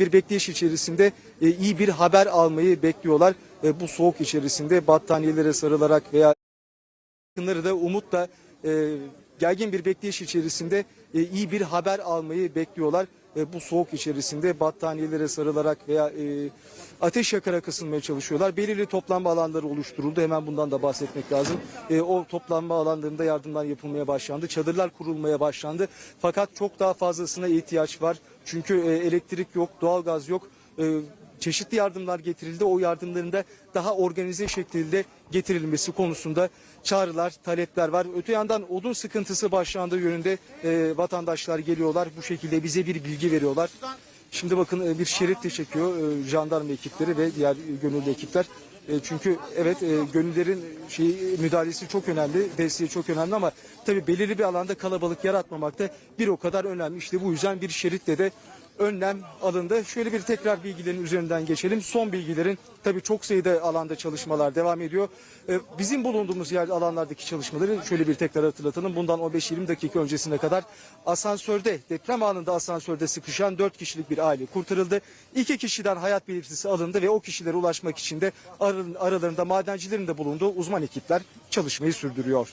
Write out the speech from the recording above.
bir bekleyiş içerisinde e, iyi bir haber almayı bekliyorlar. E, bu soğuk içerisinde battaniyelere sarılarak veya yakınları da umutla e, gergin bir bekleyiş içerisinde e, iyi bir haber almayı bekliyorlar. E, bu soğuk içerisinde battaniyelere sarılarak veya e, ateş yakarak ısınmaya çalışıyorlar. Belirli toplanma alanları oluşturuldu. Hemen bundan da bahsetmek lazım. E, o toplanma alanlarında yardımlar yapılmaya başlandı. Çadırlar kurulmaya başlandı. Fakat çok daha fazlasına ihtiyaç var. Çünkü e, elektrik yok, doğalgaz yok. E, çeşitli yardımlar getirildi. O yardımların da daha organize şekilde getirilmesi konusunda çağrılar, talepler var. Öte yandan odun sıkıntısı başlandığı yönünde e, vatandaşlar geliyorlar. Bu şekilde bize bir bilgi veriyorlar. Şimdi bakın bir şerit de çekiyor jandarma ekipleri ve diğer gönüllü ekipler. E, çünkü evet e, gönüllerin şey müdahalesi çok önemli, desteği çok önemli ama tabii belirli bir alanda kalabalık yaratmamak da bir o kadar önemli. İşte bu yüzden bir şeritle de önlem alındı. Şöyle bir tekrar bilgilerin üzerinden geçelim. Son bilgilerin tabii çok sayıda alanda çalışmalar devam ediyor. Ee, Bizim bulunduğumuz yer alanlardaki çalışmaları şöyle bir tekrar hatırlatalım. Bundan 15-20 dakika öncesine kadar asansörde deprem anında asansörde sıkışan 4 kişilik bir aile kurtarıldı. 2 kişiden hayat belirtisi alındı ve o kişilere ulaşmak için de ar- aralarında madencilerin de bulunduğu uzman ekipler çalışmayı sürdürüyor.